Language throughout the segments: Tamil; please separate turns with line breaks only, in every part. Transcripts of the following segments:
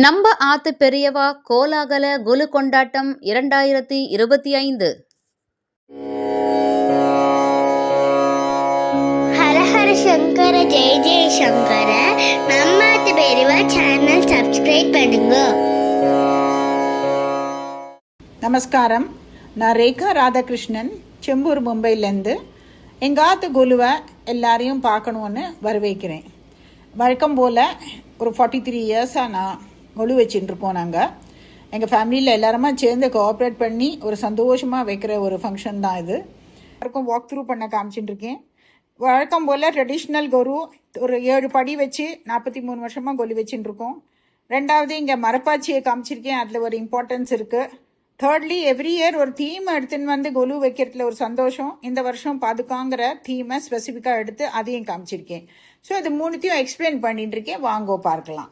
நம்ம ஆத்து பெரியவா கோலாகல குலு கொண்டாட்டம் இரண்டாயிரத்தி இருபத்தி ஐந்து.
ஹர ஹர சங்கர ஜெய ஜெய சங்கர. நம்மாத்து பெரியவா சேனல் சப்ஸ்கிரைப் பண்ணுங்க.
நமஸ்காரம். நான் ரேகா ராதாகிருஷ்ணன் செம்பூர் மும்பையிலேருந்து. எங்கள் ஆத்து குலுவை எல்லாரையும் பார்க்கணுன்னு வரவேற்கிறேன். வழக்கம் போல் ஒரு ஃபார்ட்டி த்ரீ இயர்ஸாக நான் கொலு வச்சுட்டு இருக்கோம் நாங்கள் எங்கள் ஃபேமிலியில் எல்லாருமா சேர்ந்து கோஆப்ரேட் பண்ணி ஒரு சந்தோஷமாக வைக்கிற ஒரு ஃபங்க்ஷன் தான் இது. எல்லாருக்கும் வாக் த்ரூ பண்ண காமிச்சிட்டு இருக்கேன். வழக்கம் போல் ட்ரெடிஷ்னல் கொரு ஒரு ஏழு படி வச்சு நாற்பத்தி மூணு வருஷமாக கொலு வச்சுட்டு இருக்கோம். ரெண்டாவது இங்கே மரப்பாச்சியை காமிச்சிருக்கேன். அதில் ஒரு இம்பார்ட்டன்ஸ் இருக்குது தேர்ட்லி எவ்ரி இயர் ஒரு தீம் எடுத்துன்னு வந்து கொலு வைக்கிறதுல ஒரு சந்தோஷம். இந்த வருஷம் பாதுகாங்கிற தீமை ஸ்பெசிஃபிக்காக எடுத்து அதையும் காமிச்சிருக்கேன். ஸோ இது மூணுத்தையும் எக்ஸ்பிளைன் பண்ணிட்டு இருக்கேன். வாங்கோ பார்க்கலாம்.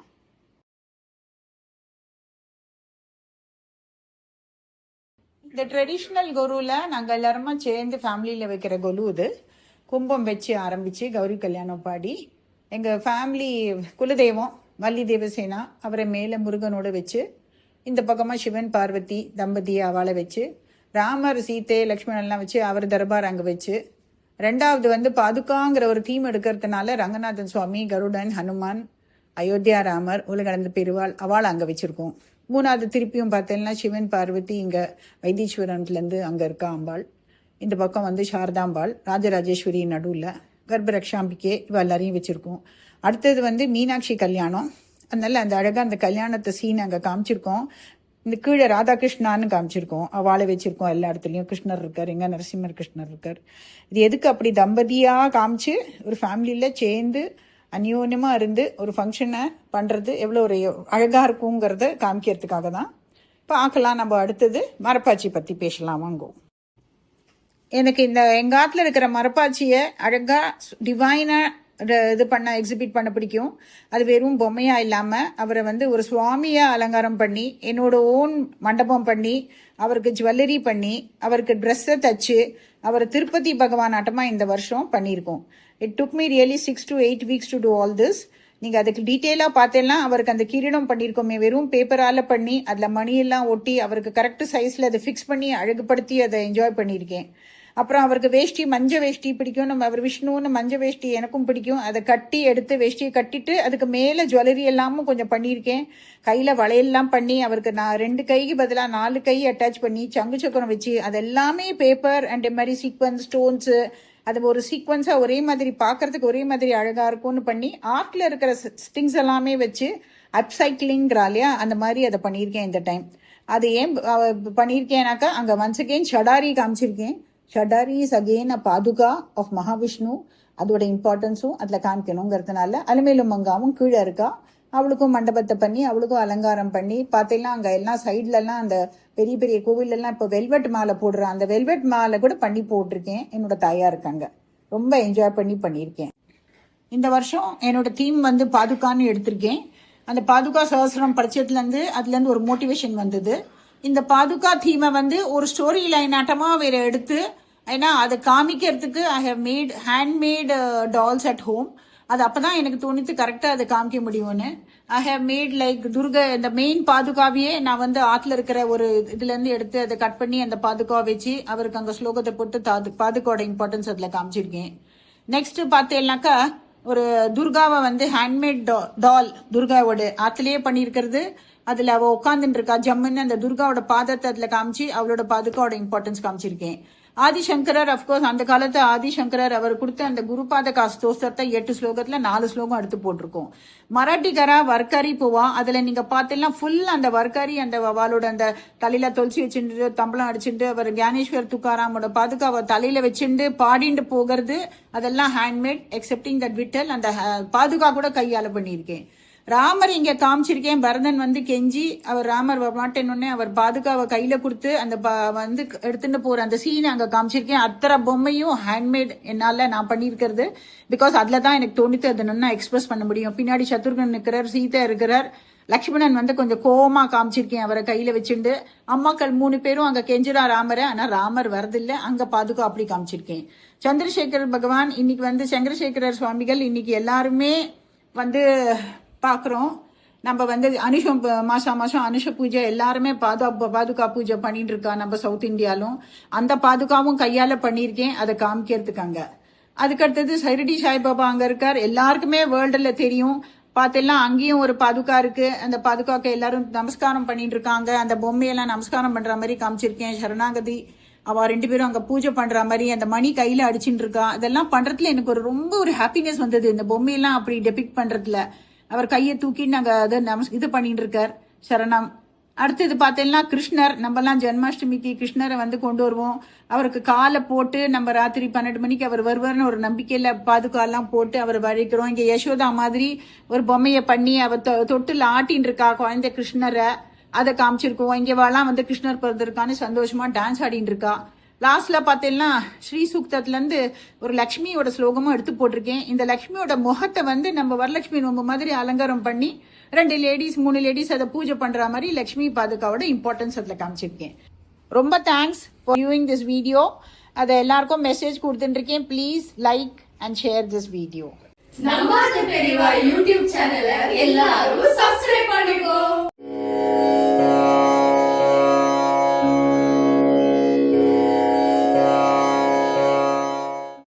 இந்த ட்ரெடிஷ்னல் குருவில் நாங்கள் எல்லாருமா சேர்ந்து ஃபேமிலியில் வைக்கிற கொலு இது. கும்பம் வச்சு ஆரம்பித்து கௌரி கல்யாணம் பாடி எங்கள் ஃபேமிலி குலதெய்வம் வள்ளி தேவசேனா அவரை மேலே முருகனோட வச்சு இந்த பக்கமாக சிவன் பார்வதி தம்பதி அவளை வச்சு ராமர் சீத்தை லக்ஷ்மணன்லாம் வச்சு அவர் தர்பார் அங்கே வச்சு ரெண்டாவது வந்து பாதுகாங்கிற ஒரு தீம் எடுக்கிறதுனால ரங்கநாதன் சுவாமி கருடன் ஹனுமான் அயோத்தியா ராமர் உலகடந்த பெருவாள் அவள் அங்கே வச்சுருக்கோம். மூணாவது திருப்பியும் பார்த்தீங்கன்னா சிவன் பார்வதி இங்கே வைத்தீஸ்வரன்லேருந்து அங்கே இருக்கா அம்பாள். இந்த பக்கம் வந்து சாரதாம்பாள் ராஜராஜேஸ்வரி நடுவில். கர்ப்பரக்ஷாம்பிக்கே இவ எல்லாரையும் வச்சுருக்கோம். அடுத்தது வந்து மீனாட்சி கல்யாணம். அதனால அந்த அழகாக அந்த கல்யாணத்தை சீன் அங்கே காமிச்சிருக்கோம். இந்த கீழே ராதாகிருஷ்ணான்னு காமிச்சிருக்கோம். அவளை வச்சுருக்கோம் எல்லா இடத்துலையும். கிருஷ்ணர் இருக்கார் எங்கே நரசிம்மர் கிருஷ்ணர் இருக்கார். இது எதுக்கு அப்படி தம்பதியாக காமிச்சு ஒரு ஃபேமிலியில் சேர்ந்து அந்யோன்யமாக இருந்து ஒரு ஃபங்க்ஷனை பண்ணுறது எவ்வளோ ஒரு அழகாக இருக்குங்கிறத காமிக்கிறதுக்காக தான் பார்க்கலாம் நம்ம அடுத்தது மரப்பாச்சி பற்றி பேசலாம் வாங்கோ எனக்கு இந்த எங்கள் ஆத்துல இருக்கிற மரப்பாச்சியை அழகாக டிவைனாக இது பண்ண எக்ஸிபிட் பண்ண பிடிக்கும். அது வெறும் பொம்மையாக இல்லாமல் அவரை வந்து ஒரு சுவாமியாக அலங்காரம் பண்ணி என்னோட ஓன் மண்டபம் பண்ணி அவருக்கு ஜுவல்லரி பண்ணி அவருக்கு ட்ரெஸ்ஸை தச்சு அவர் திருப்பதி பகவான் ஆட்டமாக இந்த வருஷம் பண்ணியிருக்கோம். It took me really six to eight weeks to do all this நீங்கள் அதுக்கு டீட்டெயிலாக பார்த்தேன்னா அவருக்கு அந்த கிரீடம் பண்ணியிருக்கோமே வெறும் பேப்பரால் பண்ணி அதில் மணியெல்லாம் ஒட்டி அவருக்கு கரெக்ட் சைஸில் அதை ஃபிக்ஸ் பண்ணி அழகுபடுத்தி அதை என்ஜாய் பண்ணியிருக்கேன் அப்புறம் அவருக்கு வேஷ்டி மஞ்ச வேஷ்டி பிடிக்கும். நம்ம அவர் விஷ்ணுன்னு மஞ்ச வேஷ்டி எனக்கும் பிடிக்கும். அதை கட்டி எடுத்து வேஷ்டியை கட்டிட்டு அதுக்கு மேலே ஜுவல்லரி எல்லாமும் கொஞ்சம் பண்ணியிருக்கேன் கையில் வளையல்லாம் பண்ணி அவருக்கு நான் ரெண்டு கைக்கு பதிலாக நாலு கை அட்டாச் பண்ணி சங்கு சக்கரம் வச்சு அதெல்லாமே பேப்பர் அண்ட் இந்த மாதிரி சீக்வன்ஸ் ஸ்டோன்ஸு அது ஒரு சீக்வன்ஸாக ஒரே மாதிரி பார்க்கறதுக்கு ஒரே மாதிரி அழகாக இருக்கும்னு பண்ணி ஆர்ட்டில் இருக்கிற ஸ்டிங்ஸ் எல்லாமே வச்சு அப்சைக்கிளிங்கிறா இல்லையா? அந்த மாதிரி அதை பண்ணியிருக்கேன் இந்த டைம் அது ஏன் பண்ணியிருக்கேனாக்கா அங்கே ஒன்ஸ் அகெயின் ஷடாரி காமிச்சிருக்கேன். ஷடாரி இஸ் அகெயின் அ பாதுகா ஆஃப் மகாவிஷ்ணு அதோட இம்பார்ட்டன்ஸும் அதில் காமிக்கணுங்கிறதுனால அலுமேலும் மங்காவும் கீழே இருக்கா. அவளுக்கும் மண்டபத்தை பண்ணி அவளுக்கும் அலங்காரம் பண்ணி பார்த்தீங்கன்னா அங்கே எல்லாம் சைட்லலாம் அந்த பெரிய பெரிய கோவிலெல்லாம் இப்போ வெல்வெட் மாலை போடுறேன் அந்த வெல்வெட் மாலை கூட பண்ணி போட்டிருக்கேன். என்னோட தாயா இருக்காங்க. ரொம்ப என்ஜாய் பண்ணி பண்ணியிருக்கேன். இந்த வருஷம் என்னோட தீம் வந்து பாதுகான்னு எடுத்திருக்கேன். அந்த பாதுகா சகசிரம் படிச்சதுலேருந்து அதுலேருந்து ஒரு மோட்டிவேஷன் வந்தது. இந்த பாதுகா தீமை வந்து ஒரு ஸ்டோரி லைன் ஆட்டமாக வேற எடுத்து ஏன்னா அதை காமிக்கிறதுக்கு I have made handmade dolls at home அது அப்பதான் எனக்கு தோணித்து கரெக்டாக அதை காமிக்க முடியும்னு. I have made like Durga இந்த மெயின் பாதுகாவையே நான் வந்து ஆத்துல இருக்கிற ஒரு இதுல இருந்து எடுத்து அதை கட் பண்ணி அந்த பாதுகா வச்சு அவருக்கு அங்க ஸ்லோகத்தை போட்டு தாது- பாதுகாவோட இம்பார்ட்டன்ஸ் அதுல காமிச்சிருக்கேன். நெக்ஸ்ட் பார்த்தேன்னாக்கா ஒரு துர்காவை வந்து ஹேண்ட்மேட் டால் துர்காவோட ஆத்திலேயே பண்ணியிருக்கிறது. அதுல அவ உட்காந்துட்டு இருக்கா. ஜம்முன்னு அந்த துர்காவோட பாதத்தை அதுல காமிச்சு அவளோட பாதுகாவோட இம்பார்ட்டன்ஸ் காமிச்சிருக்கேன். ஆதிசங்கரர் அஃப்கோர்ஸ் அந்த காலத்து ஆதிசங்கரர் அவர் கொடுத்த அந்த குருபாத காஸ்தோஸ்தத்தை எட்டு ஸ்லோகத்தில் நாலு ஸ்லோகம் எடுத்து போட்டிருக்கோம். மராட்டிகரா வர்க்காரி போவா அதில் நீங்கள் பார்த்தீங்கன்னா ஃபுல் அந்த வர்க்காரி அந்த அவளோட அந்த தலையில் தொலைச்சி வச்சுட்டு தம்பளம் அடிச்சுட்டு அவர் ஞானேஸ்வர் துக்காராமோட பாதுகாவை தலையில் வச்சுட்டு பாடிண்டு போகிறது அதெல்லாம் ஹேண்ட்மேட் எக்ஸப்டிங் தட் விட்டல் அந்த பாதுகா கூட கையால் பண்ணியிருக்கேன். ராமர் இங்க காமிச்சிருக்கேன். பரதன் வந்து கெஞ்சி அவர் ராமர் மாட்டேன்னு அவர் பாதுகாவை கையில கொடுத்து அந்த ப- வந்து எடுத்துட்டு போற அந்த சீனை அங்க காமிச்சிருக்கேன். அத்தனை பொம்மையும் ஹேண்ட்மேட் என்னால நான் பண்ணியிருக்கிறது. பிகாஸ் அதில் தான் எனக்கு தோணித்து அதை நல்லா எக்ஸ்பிரஸ் பண்ண முடியும். பின்னாடி சத்ருகன் இருக்கிறார் சீதா இருக்கிறார். லக்ஷ்மணன் வந்து கொஞ்சம் கோவமா காமிச்சிருக்கேன் அவரை கையில வச்சுண்டு. அம்மாக்கள் மூணு பேரும் அங்க கெஞ்சுறா ராமரை. ஆனா ராமர் வரதில்லை. அங்க பாதுகா அப்படி காமிச்சிருக்கேன். சந்திரசேகர் பகவான் இன்னைக்கு வந்து சந்திரசேகரர் சுவாமிகள் இன்னைக்கு எல்லாருமே வந்து பார்க்குறோம் நம்ம வந்து அனுஷம் ப- மாசம் மாசம் அனுஷ பூஜை எல்லாருமே பாதுகா பாதுகா பூஜை பண்ணிட்டு இருக்கா நம்ம சவுத் இந்தியாலும். அந்த பாதுகாவும் கையால பண்ணியிருக்கேன். அதை காமிக்கிறதுக்காங்க. அதுக்கடுத்தது சைரடி சாய்பாபா அங்க இருக்கார். எல்லாருக்குமே வேர்ல்டுல தெரியும். பார்த்தெல்லாம் அங்கேயும் ஒரு பாதுகா இருக்கு. அந்த பாதுகாக்க எல்லாரும் நமஸ்காரம் பண்ணிட்டு இருக்காங்க. அந்த பொம்மையெல்லாம் நமஸ்காரம் பண்ற மாதிரி காமிச்சிருக்கேன். சரணாகதி அவ ரெண்டு பேரும் அங்க பூஜை பண்ற மாதிரி அந்த மணி கையில அடிச்சுட்டு இருக்கா. அதெல்லாம் பண்றதுல எனக்கு ஒரு ரொம்ப ஒரு ஹாப்பினஸ் வந்தது. இந்த பொம்மையெல்லாம் அப்படி டெபிக் பண்றதுல. அவர் கையை தூக்கி நாங்கள் அதை நமஸ் இது பண்ணிட்டு இருக்கார் சரணம் அடுத்தது பார்த்தீங்கன்னா கிருஷ்ணர். நம்மலாம் ஜென்மாஷ்டமிக்கு கிருஷ்ணரை வந்து கொண்டு வருவோம். அவருக்கு காலை போட்டு நம்ம ராத்திரி பன்னெண்டு மணிக்கு அவர் வருவார்னு ஒரு நம்பிக்கையில் பாதுகாலாம் போட்டு அவர் வழிக்கிறோம். இங்கே யசோதா மாதிரி ஒரு பொம்மையை பண்ணி அவர் தொ- தொட்டில் ஆட்டின்னு இருக்கா குழந்தை கிருஷ்ணரை. அதை காமிச்சிருக்கோம். இங்கே வாழலாம் வந்து கிருஷ்ணர் பிறந்திருக்கான்னு சந்தோஷமாக டான்ஸ் ஆடின்னு இருக்கா லாஸ்ட்ல பார்த்தீங்கன்னா ஸ்ரீ சூக்தத்துல இருந்து ஒரு லக்ஷ்மியோட ஸ்லோகமும் எடுத்து போட்டிருக்கேன். இந்த லக்ஷ்மியோட முகத்தை வந்து நம்ம வரலட்சுமி நோம்பு மாதிரி அலங்காரம் பண்ணி ரெண்டு லேடிஸ் மூணு லேடிஸ் அதை பூஜை பண்ற மாதிரி லக்ஷ்மி பாதுகாவோட இம்பார்ட்டன்ஸ் அதில் காமிச்சிருக்கேன். ரொம்ப thanks for viewing this video அதை எல்லாருக்கும் மெசேஜ் கொடுத்துட்டு please like and share this video
நம்ம பெரியவா யூடியூப் சேனலை எல்லாரும் சப்ஸ்கிரைப் பண்ணிக்கோ.